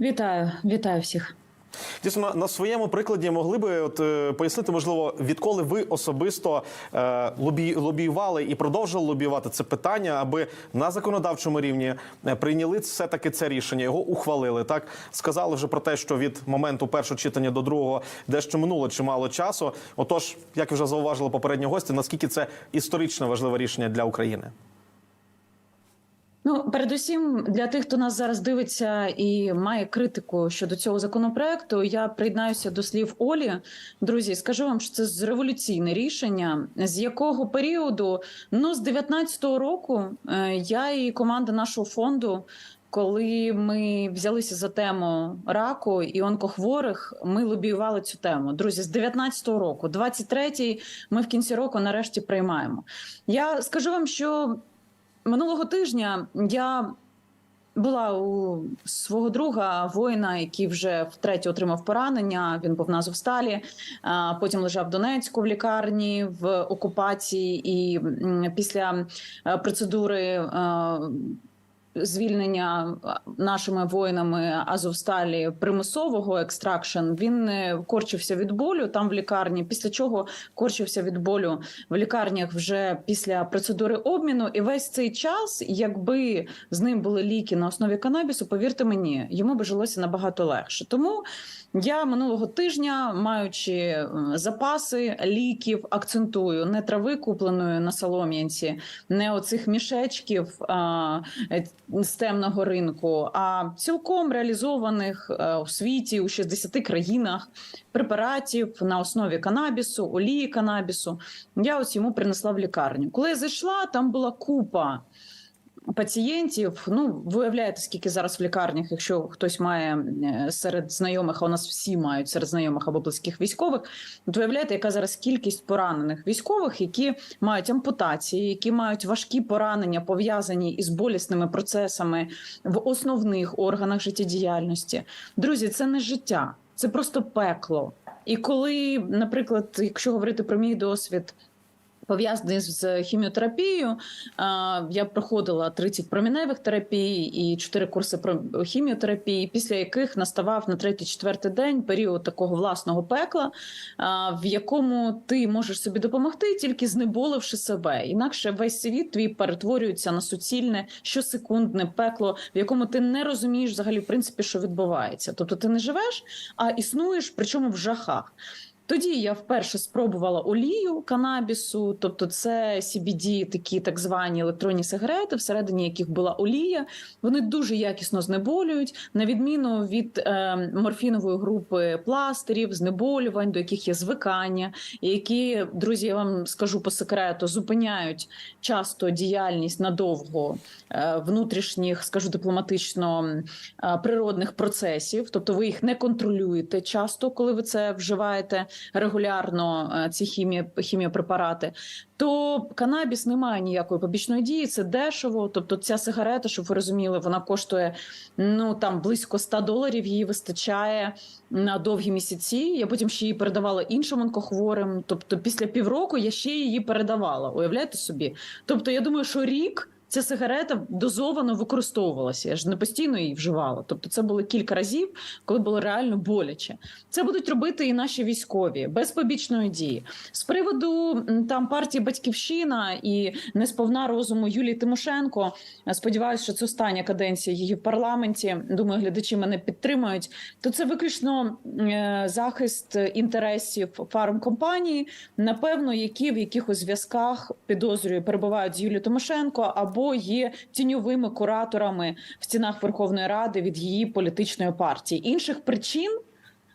Вітаю, вітаю всіх. Дійсно, на, своєму прикладі могли би от, е, пояснити, можливо, відколи ви особисто е, лобі, лобіювали і продовжили лобіювати це питання, аби на законодавчому рівні е, прийняли все таки це рішення, його ухвалили. Так сказали вже про те, що від моменту першого читання до другого дещо минуло чимало часу. Отож, як вже зауважили попередні гості, наскільки це історично важливе рішення для України? Ну, передусім, для тих, хто нас зараз дивиться і має критику щодо цього законопроекту, я приєднаюся до слів Олі. Друзі, скажу вам, що це революційне рішення, з якого періоду, ну з 19-го року, е, я і команда нашого фонду. Коли ми взялися за тему раку і онкохворих, ми лобіювали цю тему. Друзі, з 19-го року, 23-й ми в кінці року нарешті приймаємо. Я скажу вам, що минулого тижня я була у свого друга воїна, який вже втретє отримав поранення. Він був на Азовсталі, потім лежав в Донецьку в лікарні в окупації, і після е, процедури. Звільнення нашими воїнами Азовсталі примусового екстракшн він корчився від болю там в лікарні. Після чого корчився від болю в лікарнях вже після процедури обміну. І весь цей час, якби з ним були ліки на основі канабісу, повірте мені, йому би жилося набагато легше. Тому я минулого тижня, маючи запаси ліків, акцентую не трави купленої на солом'янці, не оцих мішечків а, з темного ринку, а цілком реалізованих е, у світі у 60 країнах препаратів на основі канабісу, олії канабісу. Я ось йому принесла в лікарню. Коли я зайшла, там була купа пацієнтів. Ну, ви уявляєте, скільки зараз в лікарнях, якщо хтось має е, серед знайомих, а у нас всі мають серед знайомих або близьких військових, от уявляєте, яка зараз кількість поранених військових, які мають ампутації, які мають важкі поранення, пов'язані із болісними процесами в основних органах життєдіяльності. Друзі, це не життя, це просто пекло. І коли, наприклад, якщо говорити про мій досвід. Пов'язаний з хіміотерапією, я проходила 30 проміневих терапій і 4 курси про хіміотерапії, після яких наставав на третій-четвертий день період такого власного пекла, в якому ти можеш собі допомогти, тільки знеболивши себе. Інакше весь світ твій перетворюється на суцільне щосекундне пекло, в якому ти не розумієш взагалі в принципі, що відбувається. Тобто ти не живеш, а існуєш, причому в жахах. Тоді я вперше спробувала олію канабісу, тобто це CBD, такі так звані електронні сигарети, всередині яких була олія. Вони дуже якісно знеболюють, на відміну від е, морфінової групи пластирів, знеболювань, до яких є звикання, які друзі, я вам скажу по секрету, зупиняють часто діяльність надовго е, внутрішніх, скажу дипломатично, е, природних процесів. Тобто, ви їх не контролюєте часто, коли ви це вживаєте регулярно е, ці хімії, хіміопрепарати, то канабіс не має ніякої побічної дії. Це дешево. Тобто, ця сигарета, щоб ви розуміли, вона коштує ну там близько 100 доларів. Її вистачає на довгі місяці. Я потім ще її передавала іншим онкохворим. Тобто, після півроку я ще її передавала. Уявляєте собі? Тобто, я думаю, що рік. Ця сигарета дозовано використовувалася. Я ж не постійно її вживала. Тобто, це було кілька разів, коли було реально боляче. Це будуть робити і наші військові без побічної дії. З приводу там партії Батьківщина і несповна розуму Юлії Тимошенко. е, Сподіваюся, що це остання каденція її в парламенті. Думаю, глядачі мене підтримають. То це виключно е, захист інтересів фармкомпанії, напевно, які в якихось зв'язках підозрюю перебувають з Юлією Тимошенко або є тіньовими кураторами в стінах Верховної Ради від її політичної партії. Інших причин.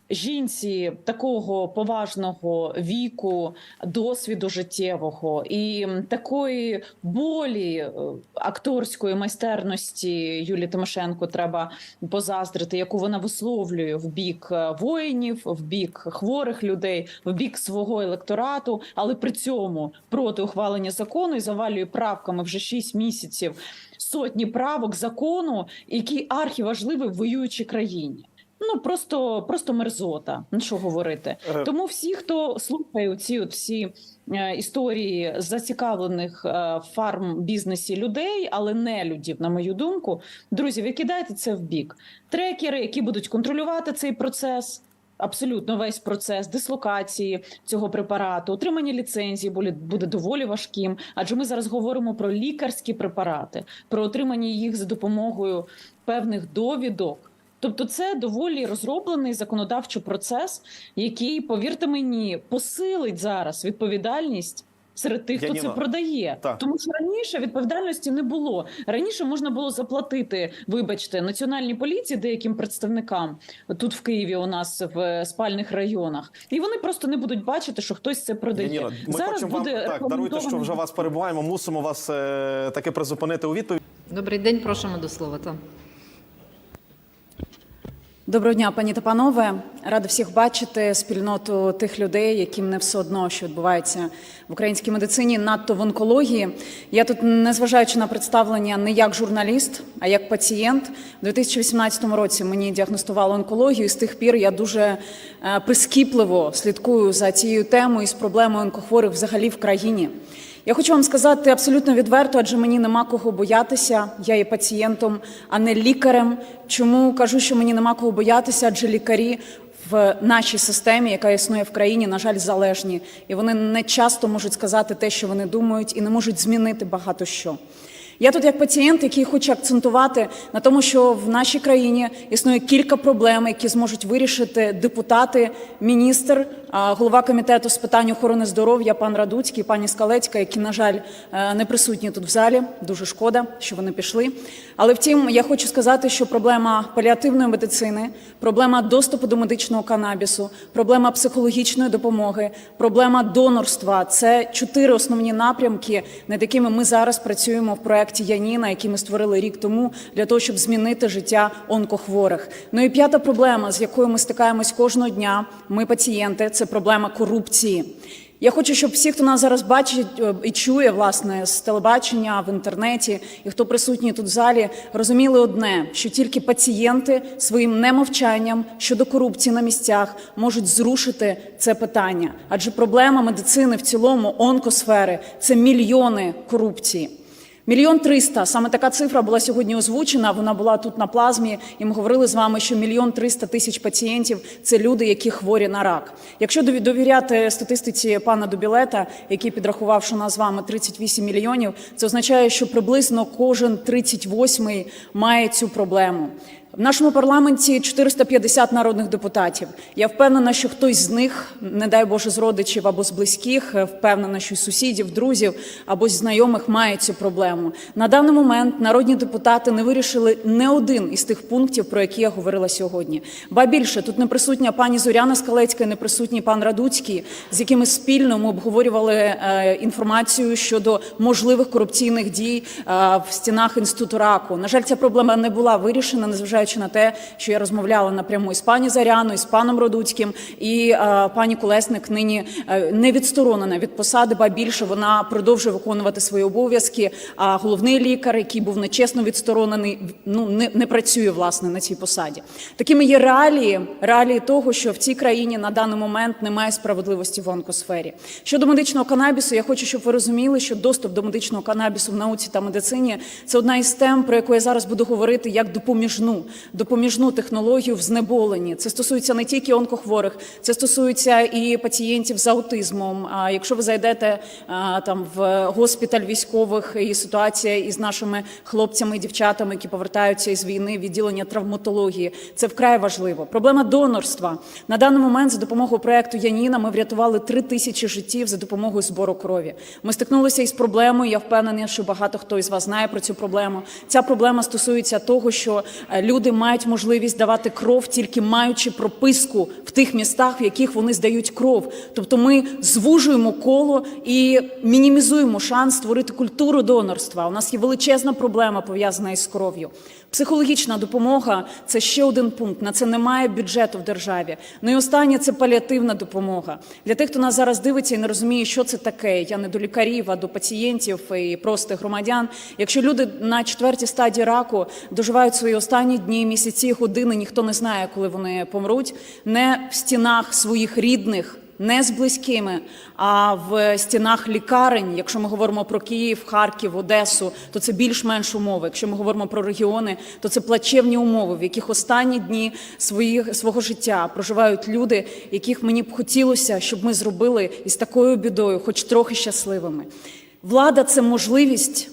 Жінці такого поважного віку, досвіду життєвого і такої болі е, акторської майстерності Юлії Тимошенко треба позаздрити, яку вона висловлює в бік е, воїнів, в бік хворих людей, в бік свого електорату, але при цьому проти ухвалення закону і завалює правками вже 6 місяців сотні правок закону, який архіважливий в воюючій країні. Ну просто, просто мерзота. Ну що говорити? Е. Тому всі, хто слухає ці от всі е, історії зацікавлених е, фарм-бізнесі людей, але не людів, на мою думку, друзі, викидайте це в бік. Трекери, які будуть контролювати цей процес. Абсолютно весь процес дислокації цього препарату, отримання ліцензії буде доволі важким, адже ми зараз говоримо про лікарські препарати, про отримання їх за допомогою певних довідок. Тобто, це доволі розроблений законодавчий процес, який, повірте мені, посилить зараз відповідальність. Серед тих, хто Яніна, це продає, так. тому що раніше відповідальності не було. Раніше можна було заплатити, вибачте, національній поліції деяким представникам тут в Києві, у нас в спальних районах, і вони просто не будуть бачити, що хтось це продає. Яніна, ми зараз хочемо вам буде так даруйте, що вже вас перебуваємо. Мусимо вас е, таки призупинити у відповідь. Добрий день, просимо до слова. Та. Доброго дня, пані та панове. Рада всіх бачити спільноту тих людей, яким не все одно, що відбувається в українській медицині, надто в онкології. Я тут, незважаючи на представлення, не як журналіст, а як пацієнт. У 2018 році мені діагностували онкологію. і З тих пір я дуже е, прискіпливо слідкую за цією темою і з проблемою онкохворих взагалі в країні. Я хочу вам сказати абсолютно відверто, адже мені нема кого боятися. Я є пацієнтом, а не лікарем. Чому кажу, що мені нема кого боятися? Адже лікарі в нашій системі, яка існує в країні, на жаль, залежні, і вони не часто можуть сказати те, що вони думають, і не можуть змінити багато що. Я тут як пацієнт, який хоче акцентувати на тому, що в нашій країні існує кілька проблем, які зможуть вирішити депутати, міністр, голова комітету з питань охорони здоров'я, пан Радуцький, пані Скалецька, які, на жаль, е, не присутні тут в залі. Дуже шкода, що вони пішли. Але втім, я хочу сказати, що проблема паліативної медицини, проблема доступу до медичного канабісу, проблема психологічної допомоги, проблема донорства це чотири основні напрямки, над якими ми зараз працюємо в проєкті Яніна, який ми створили рік тому для того, щоб змінити життя онкохворих. Ну і п'ята проблема, з якою ми стикаємось кожного дня. Ми пацієнти, це проблема корупції. Я хочу, щоб всі, хто нас зараз бачить е, і чує власне з телебачення в інтернеті, і хто присутній тут в залі, розуміли одне: що тільки пацієнти своїм немовчанням щодо корупції на місцях можуть зрушити це питання. Адже проблема медицини в цілому, онкосфери це мільйони корупції. Мільйон триста саме така цифра була сьогодні озвучена. Вона була тут на плазмі, і ми говорили з вами, що мільйон триста тисяч пацієнтів це люди, які хворі на рак. Якщо дові- довіряти статистиці пана Дубілета, який підрахував, що нас з вами 38 мільйонів, це означає, що приблизно кожен 38-й має цю проблему. В нашому парламенті 450 народних депутатів. Я впевнена, що хтось з них, не дай Боже, з родичів або з близьких, е, впевнена, що й сусідів, друзів або з знайомих має цю проблему. На даний момент народні депутати не вирішили не один із тих пунктів, про які я говорила сьогодні. Ба більше тут не присутня пані Зоряна Скалецька, не присутній пан Радуцький, з якими спільно ми обговорювали е, інформацію щодо можливих корупційних дій е, в стінах інституту раку. На жаль, ця проблема не була вирішена, незважаючи на те, що я розмовляла напряму із пані Заряною, з паном Родуцьким, і е, пані Колесник нині е, не відсторонена від посади, ба більше вона продовжує виконувати свої обов'язки. А головний лікар, який був нечесно відсторонений, ну не, не працює власне на цій посаді. Такими є реалії, реалії того, що в цій країні на даний момент немає справедливості в онкосфері. Щодо медичного канабісу, я хочу, щоб ви розуміли, що доступ до медичного канабісу в науці та медицині це одна із тем, про яку я зараз буду говорити як допоміжну, допоміжну технологію в знеболенні. Це стосується не тільки онкохворих, це стосується і пацієнтів з аутизмом. А якщо ви зайдете там в госпіталь військових і ситуація із нашими хлопцями і дівчатами, які повертаються із війни, відділення травматології, це вкрай важливо. Проблема донорства на даний момент за допомогою проекту Яніна ми врятували три тисячі життів за допомогою збору крові. Ми стикнулися із проблемою. Я впевнена, що багато хто із вас знає про цю проблему. Ця проблема стосується того, що е, люди мають можливість давати кров, тільки маючи прописку в тих містах, в яких вони здають кров. Тобто ми звужуємо коло і мінімізуємо шанс створити культуру донорства. У нас є величезна проблема пов'язана із кров'ю. Психологічна допомога це ще один пункт. На це немає бюджету в державі. Ну і останнє це паліативна допомога. Для тих, хто нас зараз дивиться і не розуміє, що це таке. Я не до лікарів, а до пацієнтів і простих громадян. Якщо люди на четвертій стадії раку доживають свої останні дні, місяці, години, ніхто не знає, коли вони помруть, не в стінах своїх рідних не з близькими, а в стінах лікарень. Якщо ми говоримо про Київ, Харків, Одесу, то це більш-менш умови. Якщо ми говоримо про регіони, то це плачевні умови, в яких останні дні своїх свого життя проживають люди, яких мені б хотілося, щоб ми зробили із такою бідою, хоч трохи щасливими. Влада це можливість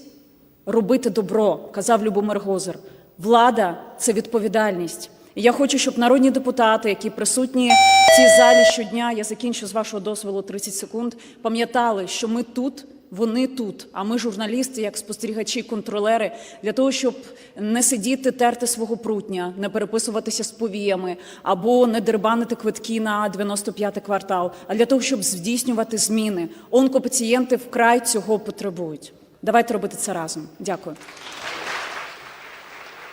робити добро, казав Любомир Гозер. Влада це відповідальність. І я хочу, щоб народні депутати, які присутні в цій залі щодня, я закінчу з вашого дозволу 30 секунд, пам'ятали, що ми тут. Вони тут, а ми, журналісти, як спостерігачі, контролери, для того, щоб не сидіти, терти свого прутня, не переписуватися з повіями або не дербанити квитки на 95-й квартал, а для того, щоб здійснювати зміни. Онкопацієнти вкрай цього потребують. Давайте робити це разом. Дякую.